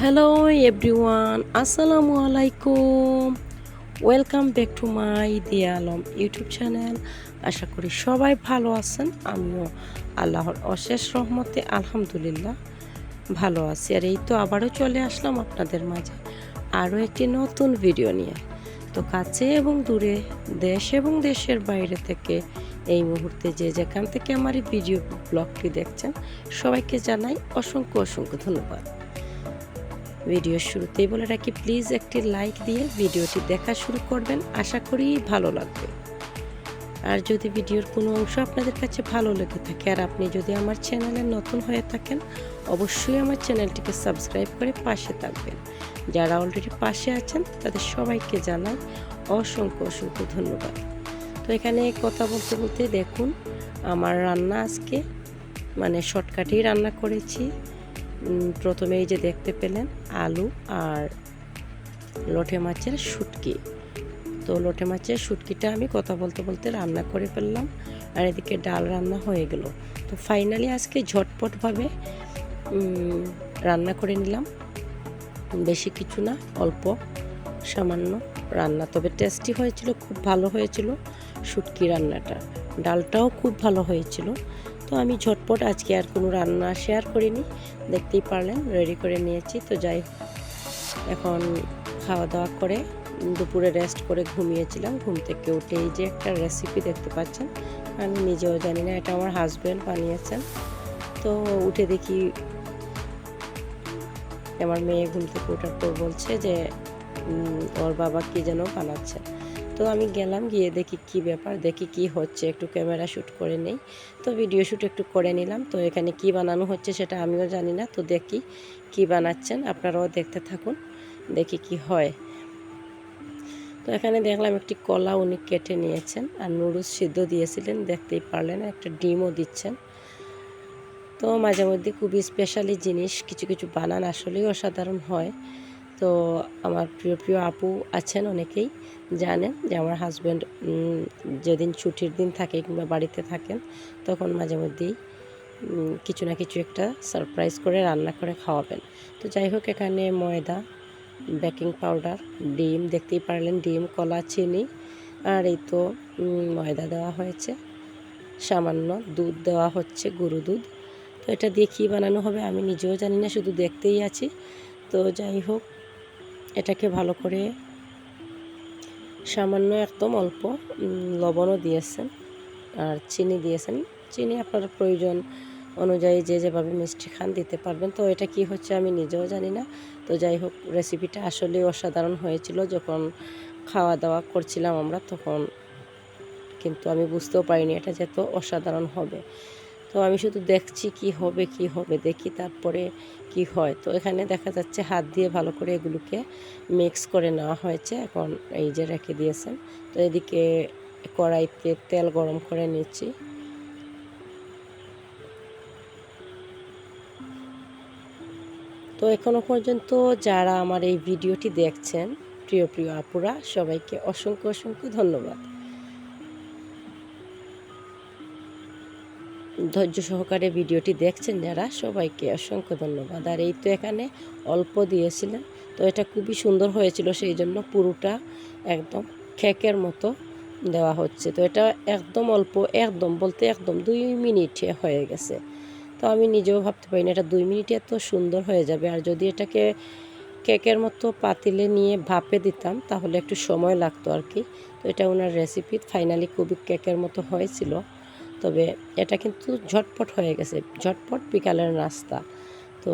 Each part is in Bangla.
হ্যালো এভরিওয়ান আসসালামু আলাইকুম ওয়েলকাম ব্যাক টু মাই দিয়া আলম ইউটিউব চ্যানেল আশা করি সবাই ভালো আছেন। আমিও আল্লাহর অশেষ রহমতে, আলহামদুলিল্লাহ, ভালো আছি। আর এই তো আবারও চলে আসলাম আপনাদের মাঝে আরও একটি নতুন ভিডিও নিয়ে। তো কাছে এবং দূরে, দেশ এবং দেশের বাইরে থেকে এই মুহূর্তে যে যেখান থেকে আমার এই ভিডিও ব্লগটি দেখছেন, সবাইকে জানাই অসংখ্য অসংখ্য ধন্যবাদ। ভিডিওর শুরুতেই বলে রাখি প্লিজ একটি লাইক দিয়ে ভিডিওটি দেখা শুরু করবেন। আশা করি ভালো লাগবে। আর যদি ভিডিওর কোনো অংশ আপনাদের কাছে ভালো লেগে থাকে আর আপনি যদি আমার চ্যানেলে নতুন হয়ে থাকেন, অবশ্যই আমার চ্যানেলটিকে সাবস্ক্রাইব করে পাশে থাকবেন। যারা অলরেডি পাশে আছেন, তাদের সবাইকে জানাই অসংখ্য অসংখ্য ধন্যবাদ। তো এখানে কথা বলতে বলতে দেখুন, আমার রান্না আজকে মানে শর্টকাটেই রান্না করেছি। প্রথমে এই যে দেখতে পেলেন আলু আর লোটে মাছের শুটকি। তো লোটে মাছের শুটকিটা আমি কথা বলতে বলতে রান্না করে ফেললাম আর এদিকে ডাল রান্না হয়ে গেল। তো ফাইনালি আজকে ঝটপটভাবে রান্না করে নিলাম। বেশি কিছু না, অল্প, সামান্য রান্না। তবে টেস্টি হয়েছিল, খুব ভালো হয়েছিল শুটকি রান্নাটা। ডালটাও খুব ভালো হয়েছিল। তো আমি ঝটপট আজকে আর কোনো রান্না শেয়ার করিনি। দেখতেই পারলেন রেডি করে নিয়েছি। তো যাই এখন খাওয়া দাওয়া করে দুপুরে রেস্ট করে ঘুমিয়েছিলাম। ঘুম থেকে উঠে এই যে একটা রেসিপি দেখতে পাচ্ছেন, আমি নিজেও জানি না, এটা আমার হাজব্যান্ড বানিয়েছেন। তো উঠে দেখি আমার মেয়ে ঘুম থেকে ওঠার পর বলছে যে ওর বাবা কি যেন বানাচ্ছে। তো আমি গেলাম, গিয়ে দেখি কি ব্যাপার, দেখি কি হচ্ছে, একটু ক্যামেরা শ্যুট করে নেই। তো ভিডিও শ্যুট একটু করে নিলাম। তো এখানে কি বানানো হচ্ছে সেটা আমিও জানি না। তো দেখি কি বানাচ্ছেন, আপনারাও দেখতে থাকুন, দেখি কি হয়। তো এখানে দেখলাম একটি কলা উনি কেটে নিয়েছেন আর নুডলস সিদ্ধ দিয়েছিলেন, দেখতেই পারলেন, একটা ডিমও দিচ্ছেন। তো মাঝে মধ্যে খুবই স্পেশালি জিনিস, কিছু কিছু বানান আসলেই অসাধারণ হয়। তো আমার প্রিয় প্রিয় আপু আছেন অনেকেই, জানেন যে আমার হাজব্যান্ড যেদিন ছুটির দিন থাকে কিংবা বাড়িতে থাকেন, তখন মাঝে মধ্যেই কিছু না কিছু একটা সারপ্রাইজ করে রান্না করে খাওয়াবেন। তো যাই হোক, এখানে ময়দা বেকিং পাউডার ডিম, দেখতেই পারলেন ডিম, কলা, চিনি, আর এই তো ময়দা দেওয়া হয়েছে। সামান্য দুধ দেওয়া হচ্ছে গরু দুধ। তো এটা দিয়ে কী বানানো হবে আমি নিজেও জানি না, শুধু দেখতেই আছি। তো যাই হোক এটাকে ভালো করে সামান্য একদম অল্প লবণও দিয়েছেন আর চিনি দিয়েছেন। চিনি আপনার প্রয়োজন অনুযায়ী যে যেভাবে মিষ্টি খান দিতে পারবেন। তো এটা কি হচ্ছে আমি নিজেও জানি না। তো যাই হোক রেসিপিটা আসলে অসাধারণ হয়েছিল। যখন খাওয়া দাওয়া করছিলাম আমরা, তখন কিন্তু আমি বুঝতেও পারিনি এটা যে এত অসাধারণ হবে। তো আমি শুধু দেখছি কি হবে কি হবে, দেখি তারপরে কি হয়। তো এখানে দেখা যাচ্ছে হাত দিয়ে ভালো করে এগুলোকে মিক্স করে নেওয়া হয়েছে। এখন এই যে রেখে দিয়েছেন। তো এদিকে কড়াইতে তেল গরম করে নিচ্ছি। তো এখনও পর্যন্ত যারা আমার এই ভিডিওটি দেখছেন, প্রিয় প্রিয় আপুরা, সবাইকে অসংখ্য অসংখ্য ধন্যবাদ। ধৈর্য সহকারে ভিডিওটি দেখছেন যারা, সবাইকে অসংখ্য ধন্যবাদ। আর এই তো এখানে অল্প দিয়েছিলেন, তো এটা খুবই সুন্দর হয়েছিল, সেই জন্য পুরোটা একদম খেকের মতো দেওয়া হচ্ছে। তো এটা একদম অল্প, একদম বলতে একদম দুই মিনিটে হয়ে গেছে। তো আমি নিজেও ভাবতে পারি না এটা দুই মিনিটে এত সুন্দর হয়ে যাবে। আর যদি এটাকে কেকের মতো পাতিলে নিয়ে ভাপে দিতাম, তাহলে একটু সময় লাগতো আর কি। তো এটা ওনার রেসিপি ফাইনালি খুবই কেকের মতো হয়েছিল। তবে এটা কিন্তু ঝটপট হয়ে গেছে, ঝটপট বিকালের নাস্তা। তো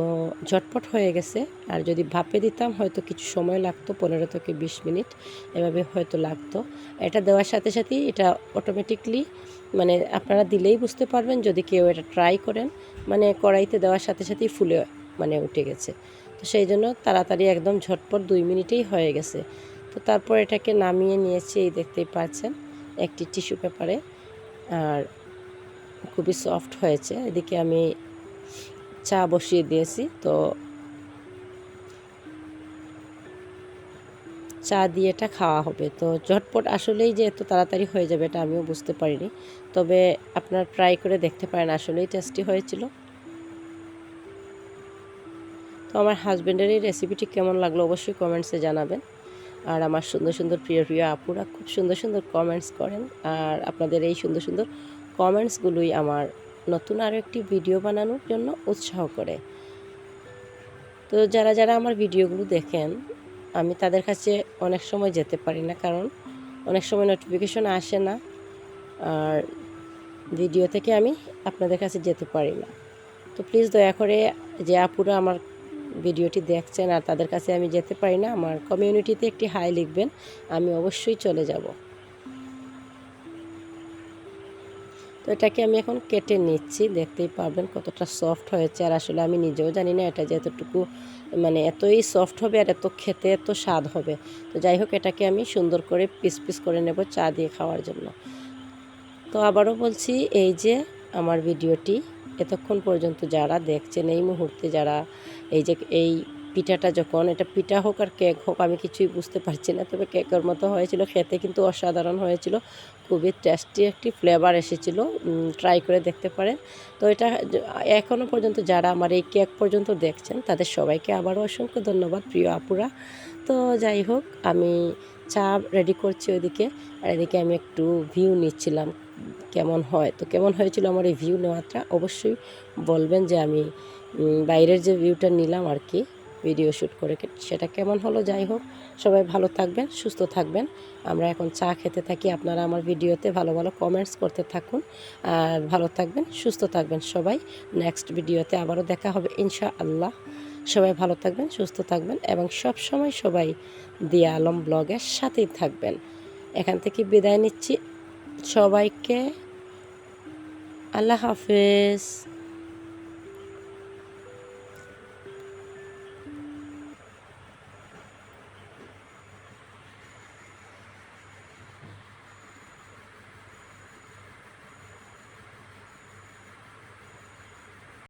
ঝটপট হয়ে গেছে, আর যদি ভাপে দিতাম হয়তো কিছু সময় লাগতো, পনেরো থেকে বিশ মিনিট, এভাবে হয়তো লাগতো। এটা দেওয়ার সাথে সাথেই এটা অটোমেটিকলি মানে আপনারা দিলেই বুঝতে পারবেন যদি কেউ এটা ট্রাই করেন মানে কড়াইতে দেওয়ার সাথে সাথেই ফুলে মানে উঠে গেছে। তো সেই জন্য তাড়াতাড়ি একদম ঝটপট দুই মিনিটেই হয়ে গেছে। তো তারপর এটাকে নামিয়ে নিয়েছি, এই দেখতেই পাচ্ছেন, একটি টিস্যু পেপারে। আর খুবই সফট হয়েছে। এদিকে আমি চা বসিয়ে দিয়েছি, তো চা দিয়ে এটা খাওয়া হবে। তো ঝটপট আসলেই যে এত তাড়াতাড়ি হয়ে যাবে এটা আমিও বুঝতে পারিনি। তবে আপনার ট্রাই করে দেখতে পারেন, আসলেই টেস্টি হয়েছিল। তো আমার হাজব্যান্ডের এই রেসিপিটি কেমন লাগল অবশ্যই কমেন্টসে জানাবেন। আর আমার সুন্দর সুন্দর প্রিয় প্রিয় আপুরা খুব সুন্দর সুন্দর কমেন্টস করেন। আর আপনাদের এই সুন্দর সুন্দর কমেন্টসগুলোই আমার নতুন আরও একটি ভিডিও বানানোর জন্য উৎসাহ করে। তো যারা যারা আমার ভিডিওগুলো দেখেন, আমি তাদের কাছে অনেক সময় যেতে পারি না, কারণ অনেক সময় নোটিফিকেশন আসে না, আর ভিডিও থেকে আমি আপনাদের কাছে যেতে পারি না। তো প্লিজ দয়া করে যে আপুরা আমার ভিডিওটি দেখছেন আর তাদের কাছে আমি যেতে পারি না, আমার কমিউনিটিতে একটি হাই লিখবেন, আমি অবশ্যই চলে যাব। এটাকে আমি এখন কেটে নিচ্ছি। দেখতেই পারবেন কতটা সফট হয়েছে আর আসলে আমি নিজেও জানি না এটা যে এতটুকু মানে এতই সফট হবে আর এত খেতে এত স্বাদ হবে। তো যাই হোক, এটাকে আমি সুন্দর করে পিস পিস করে নেব চা দিয়ে খাওয়ার জন্য। তো আবারও বলছি, এই যে আমার ভিডিওটি, এতক্ষণ পর্যন্ত যারা দেখছেন, এই মুহূর্তে যারা এই যে এই পিঠাটা যখন, এটা পিঠা হোক আর কেক হোক, আমি কিছুই বুঝতে পারছি না, তবে কেকের মতো হয়েছিল, খেতে কিন্তু অসাধারণ হয়েছিল, খুবই টেস্টি একটি ফ্লেভার এসেছিল ট্রাই করে দেখতে পারেন। তো এটা এখনও পর্যন্ত যারা আমার এই কেক পর্যন্ত দেখছেন, তাদের সবাইকে আবারও অসংখ্য ধন্যবাদ, প্রিয় আপুরা। তো যাই হোক, আমি চা রেডি করছি ওইদিকে, আর এদিকে আমি একটু ভিউ নিচ্ছিলাম, কেমন হয়? তো কেমন হয়েছিল আমার এই ভিউ নেওয়াটা? অবশ্যই বলবেন যে আমি বাইরের যে ভিউটা নিলাম আর কি। ভিডিও শ্যুট করে সেটা কেমন হলো যাই হোক, সবাই ভালো থাকবেন, সুস্থ থাকবেন। আমরা এখন চা খেতে থাকি, আপনারা আমার ভিডিওতে ভালো ভালো কমেন্টস করতে থাকুন। আর ভালো থাকবেন, সুস্থ থাকবেন সবাই। নেক্সট ভিডিওতে আবারও দেখা হবে ইনশা আল্লাহ সবাই ভালো থাকবেন, সুস্থ থাকবেন এবং সব সময় সবাই দিয়া আলম ব্লগের সাথেই থাকবেন। এখান থেকে বিদায় নিচ্ছি। সবাইকে আল্লাহ হাফেজ।